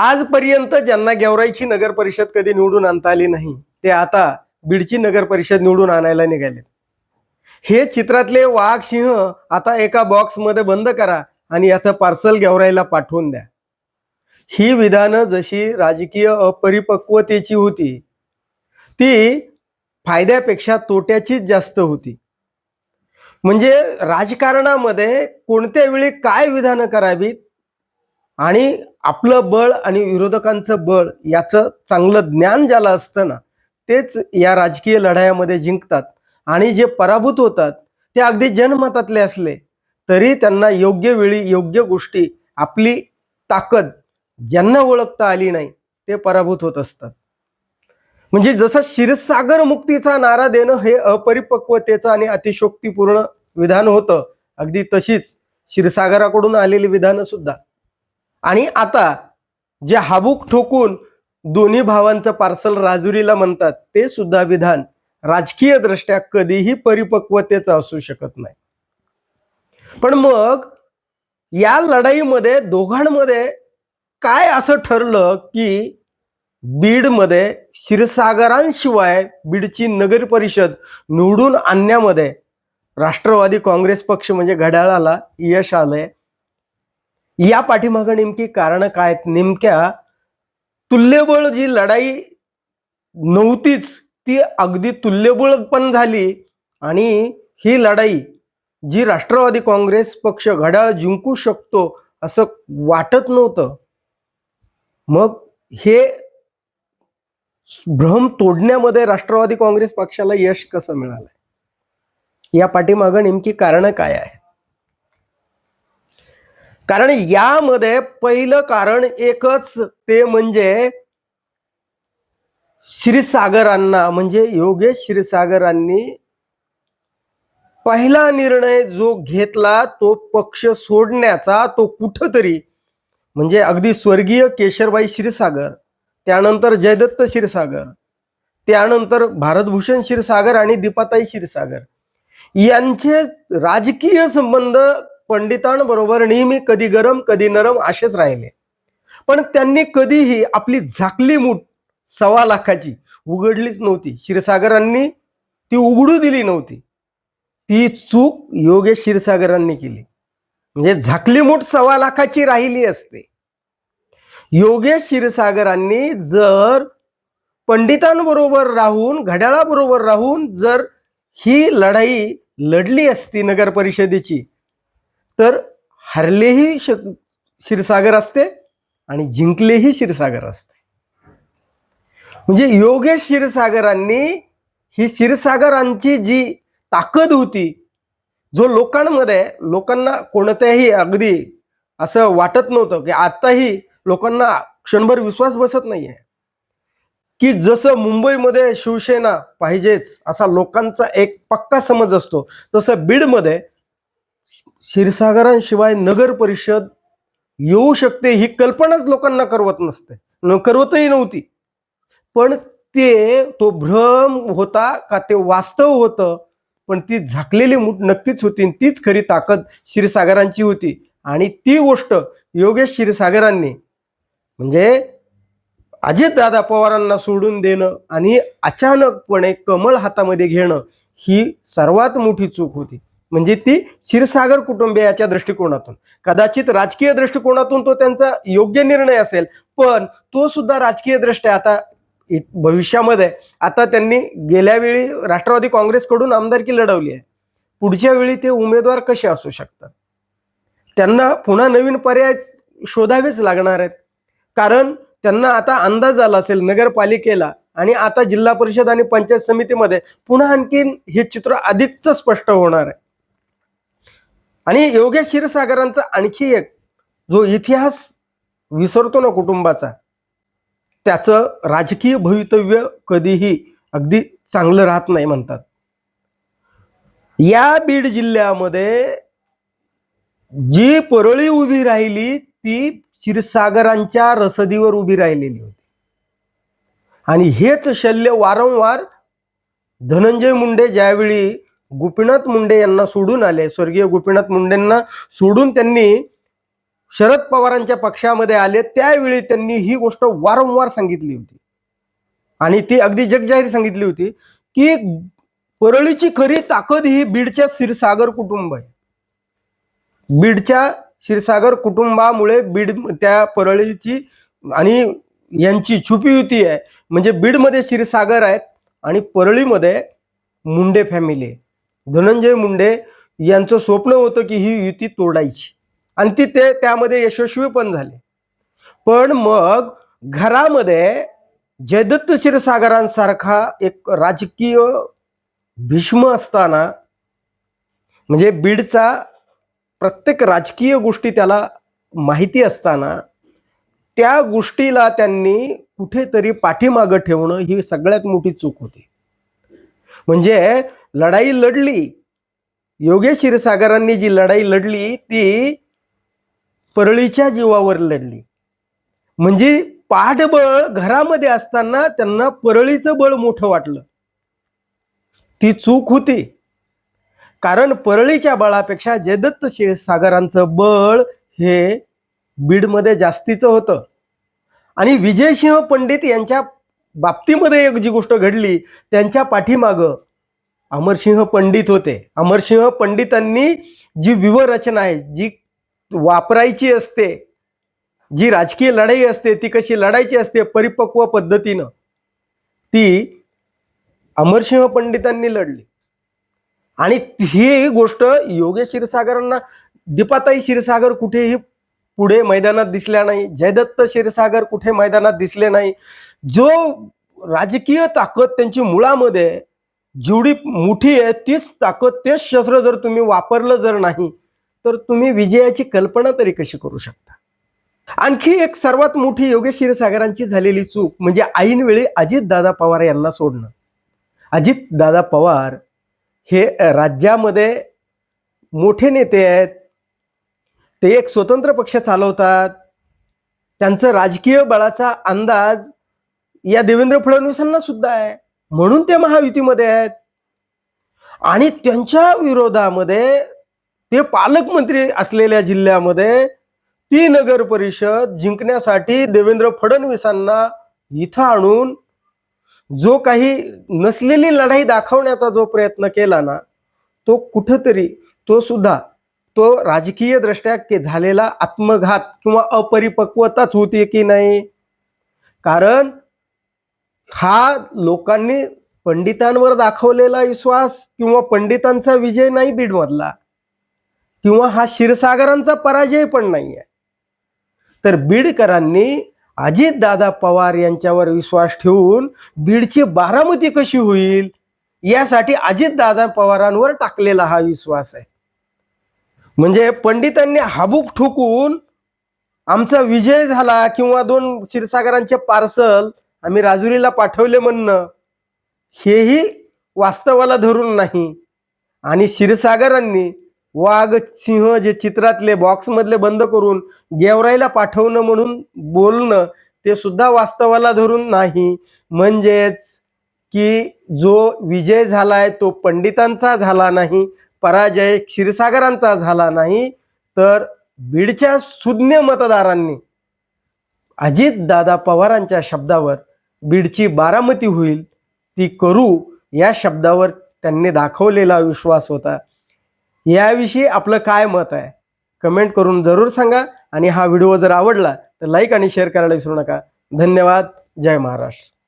आजपर्यंत ज्यांना गेवराईची नगर परिषद कधी निवडून आणता आली नाही ते आता बीडची नगर परिषद निवडून आणायला निघाले हे चित्रातले वाघ सिंह आता एका बॉक्समध्ये बंद करा आणि याचं पार्सल गेवराईला पाठवून द्या. ही विधानं जशी राजकीय अपरिपक्वतेची होती ती फायद्यापेक्षा तोट्याचीच जास्त होती. म्हणजे राजकारणामध्ये कोणत्या वेळी काय विधानं करावीत आणि आपलं बळ आणि विरोधकांचं बळ याचं चांगलं ज्ञान ज्याला असतं ना तेच या राजकीय लढायामध्ये जिंकतात. आणि जे पराभूत होतात ते अगदी जनमतातले असले तरी त्यांना योग्य वेळी योग्य गोष्टी आपली ताकद ज्यांना ओळखता आली नाही ते पराभूत होत असतात. म्हणजे जसं क्षीरसागर मुक्तीचा नारा देणं हे अपरिपक्वतेचं आणि अतिशोक्तीपूर्ण विधान होतं अगदी तशीच क्षीरसागराकडून आलेली विधानं सुद्धा. आणि आता जे हाबूक ठोकून दोन्ही भावांचं पार्सल राजुरीला म्हणतात ते सुद्धा विधान राजकीय दृष्ट्या कधीही परिपक्वतेचं असू शकत नाही. पण मग या लढाईमध्ये दोघांमध्ये काय असं ठरलं की बीडमध्ये क्षीरसागरांशिवाय बीडची नगर परिषद निवडून आणण्यामध्ये राष्ट्रवादी काँग्रेस पक्ष म्हणजे घड्याळाला यश आलंय. या पाठीमागं नेमकी कारण काय आहेत? नेमक्या तुल्यबळ जी लढाई नव्हतीच ती अगदी तुल्यबळ पण झाली आणि ही लढाई जी राष्ट्रवादी काँग्रेस पक्ष घड्याळ जिंकू शकतो असं वाटत नव्हतं. मग हे भ्रम तोडण्यामध्ये राष्ट्रवादी काँग्रेस पक्षाला यश कसं मिळालंय? या पाठीमागं नेमकी कारण काय आहे कारण यामध्ये पहिलं कारण एकच ते म्हणजे श्रीसागरांना म्हणजे योगेश श्रीसागरांनी पहिला निर्णय जो घेतला तो पक्ष सोडण्याचा तो कुठंतरी म्हणजे अगदी स्वर्गीय केशरबाई क्षीरसागर त्यानंतर जयदत्त क्षीरसागर त्यानंतर भारतभूषण क्षीरसागर आणि दीपाताई क्षीरसागर यांचे राजकीय संबंध पंडितांबरोबर नेहमी कधी गरम कधी नरम असेच राहिले. पण त्यांनी कधीही आपली झाकली मूठ सव्वा लाखाची उघडलीच नव्हती. क्षीरसागरांनी ती उघडू दिली नव्हती. ती चूक योगेश क्षीरसागरांनी केली. म्हणजे झाकली मूठ सव्वा लाखाची राहिली असते. योगेश क्षीरसागरांनी जर पंडितांबरोबर राहून घड्याळाबरोबर राहून जर ही लढाई लढली असती नगर परिषदेची तर हरलेही श क्षीरसागर असते आणि जिंकलेही क्षीरसागर असते. म्हणजे योगेश क्षीरसागरांनी ही क्षीरसागरांची जी ताकद होती जो लोकांमध्ये लोकांना कोणत्याही अगदी असं वाटत नव्हतं की आताही लोकांना क्षणभर विश्वास बसत नाहीये. की जसं मुंबईमध्ये शिवसेना पाहिजेच असा लोकांचा एक पक्का समज असतो तसं बीडमध्ये क्षीरसागरांशिवाय नगर परिषद येऊ शकते ही कल्पनाच लोकांना करवत नसते. न करवतही नव्हती. पण ते तो भ्रम होता का ते वास्तव होतं पण ती झाकलेली मूठ नक्कीच होती आणि तीच खरी ताकद क्षीरसागरांची होती. आणि ती गोष्ट योगेश क्षीरसागरांनी म्हणजे अजितदादा पवारांना सोडून देणं आणि अचानकपणे कमळ हातामध्ये घेणं ही सर्वात मोठी चूक होती. म्हणजे ती क्षीरसागर कुटुंबियाच्या दृष्टिकोनातून. कदाचित राजकीय दृष्टिकोनातून तो त्यांचा योग्य निर्णय असेल पण तो सुद्धा राजकीय दृष्ट्या आता भविष्यामध्ये आता त्यांनी गेल्या वेळी राष्ट्रवादी काँग्रेसकडून आमदारकी लढवली आहे. पुढच्या वेळी ते उमेदवार कसे असू शकतात? त्यांना पुन्हा नवीन पर्याय शोधावेच लागणार आहेत. कारण त्यांना आता अंदाज आला असेल नगरपालिकेला आणि आता जिल्हा परिषद आणि पंचायत समितीमध्ये पुन्हा आणखीन हे चित्र अधिकच स्पष्ट होणार आहे. आणि योगेश क्षीरसागरांचा आणखी एक जो इतिहास विसरतो ना कुटुंबाचा त्याचं राजकीय भवितव्य कधीही अगदी चांगलं राहत नाही म्हणतात. या बीड जिल्ह्यामध्ये जी परळी उभी राहिली ती क्षीरसागरांच्या रसदीवर उभी राहिलेली होती. आणि हेच शल्य वारंवार धनंजय मुंडे ज्यावेळी गोपीनाथ मुंडे यांना सोडून आले. स्वर्गीय गोपीनाथ मुंडेंना सोडून त्यांनी शरद पवारांच्या पक्षामध्ये आले. त्यावेळी त्यांनी ही गोष्ट वारंवार सांगितली होती. आणि ती अगदी जगजाहीर सांगितली होती की परळीची खरी ताकद ही बीडच्या क्षीरसागर कुटुंब आहे. बीडच्या क्षीरसागर कुटुंबामुळे बीड त्या परळीची आणि यांची छुपी युती आहे. म्हणजे बीडमध्ये क्षीरसागर आहेत आणि परळीमध्ये मुंडे फॅमिली आहे. धनंजय मुंडे यांचं स्वप्न होतं की ही युती तोडायची. आणि ती ते त्यामध्ये यशस्वी पण झाले. पण मग घरामध्ये जयदत्त क्षीरसागरांसारखा एक राजकीय भीष्म असताना म्हणजे बीडचा प्रत्येक राजकीय गोष्टी त्याला माहिती असताना त्या गोष्टीला त्यांनी कुठेतरी पाठीमागं ठेवणं ही सगळ्यात मोठी चूक होती. म्हणजे लढाई लढली. योगेश क्षीरसागरांनी जी लढाई लढली ती परळीच्या जीवावर लढली. म्हणजे पाठबळ घरामध्ये असताना त्यांना परळीचं बळ मोठं वाटलं. ती चूक होती. कारण परळीच्या बळापेक्षा जयदत्त क्षीरसागरांचं बळ हे बीडमध्ये जास्तीचं होतं. आणि विजयसिंह पंडित यांच्या बाबतीमध्ये एक जी गोष्ट घडली त्यांच्या पाठीमागं अमरसिंह पंडित होते. अमरसिंह पंडितांनी जी व्यूहरचना आहे जी वापरायची असते जी राजकीय लढाई असते ती कशी लढायची असते परिपक्व पद्धतीनं ती अमरसिंह पंडितांनी लढली. आणि ही गोष्ट योगेश क्षीरसागरांना दीपाताई क्षीरसागर कुठेही पुढे मैदानात दिसल्या नाही जयदत्त क्षीरसागर कुठे मैदानात दिसले नाही जो राजकीय ताकद त्यांची मुळामध्ये जेवढी मोठी आहे तीच ताकद तेच शस्त्र जर तुम्ही वापरलं जर नाही तर तुम्ही विजयाची कल्पना तरी कशी करू शकता? आणखी एक सर्वात मोठी योगेश क्षीरसागरांची झालेली चूक म्हणजे ऐनवेळी अजितदादा पवार यांना सोडणं. अजितदादा पवार हे राज्यामध्ये मोठे नेते आहेत. ते एक स्वतंत्र पक्ष चालवतात. त्यांचं राजकीय बळाचा अंदाज या देवेंद्र फडणवीसांना सुद्धा आहे. म्हणून ते महायुतीमध्ये आहेत. आणि त्यांच्या विरोधामध्ये ते पालकमंत्री असलेल्या जिल्ह्यामध्ये ती नगर परिषद जिंकण्यासाठी देवेंद्र फडणवीसांना इथं आणून जो काही नसलेली लढाई दाखवण्याचा जो प्रयत्न केला ना तो कुठंतरी तो सुद्धा तो राजकीय दृष्ट्या झालेला आत्मघात किंवा अपरिपक्वताच होती की नाही? कारण हा लोकांनी पंडितांवर दाखवलेला विश्वास किंवा पंडितांचा विजय नाही बीडमधला. किंवा हा क्षीरसागरांचा पराजय पण नाही आहे तर बीडकरांनी अजितदादा पवार यांच्यावर विश्वास ठेवून बीडची बारामती कशी होईल यासाठी अजितदादा पवारांवर टाकलेला हा विश्वास आहे. म्हणजे पंडितांनी हाबूक ठोकून आमचा विजय झाला किंवा दोन क्षीरसागरांचे पार्सल आम्ही राजुरीला पाठवले म्हणणं हेही वास्तवाला धरून नाही. आणि क्षीरसागरांनी वाघ सिंह जे चित्रातले बॉक्समधले बंद करून गेवराईला पाठवणं म्हणून बोलणं ते सुद्धा वास्तवाला धरून नाही. म्हणजेच की जो विजय झालाय तो पंडितांचा झाला नाही पराजय क्षीरसागरांचा झाला नाही तर बीडच्या सुज्ञ मतदारांनी अजितदादा पवारांच्या शब्दावर बीडची बारामती होईल ती करू या शब्दावर त्यांनी दाखवलेला विश्वास होता. याविषयी आपलं काय मत आहे? कमेंट करून जरूर सांगा आणि हा व्हिडिओ जर आवडला तर लाईक आणि शेअर करायला विसरू नका. धन्यवाद. जय महाराष्ट्र.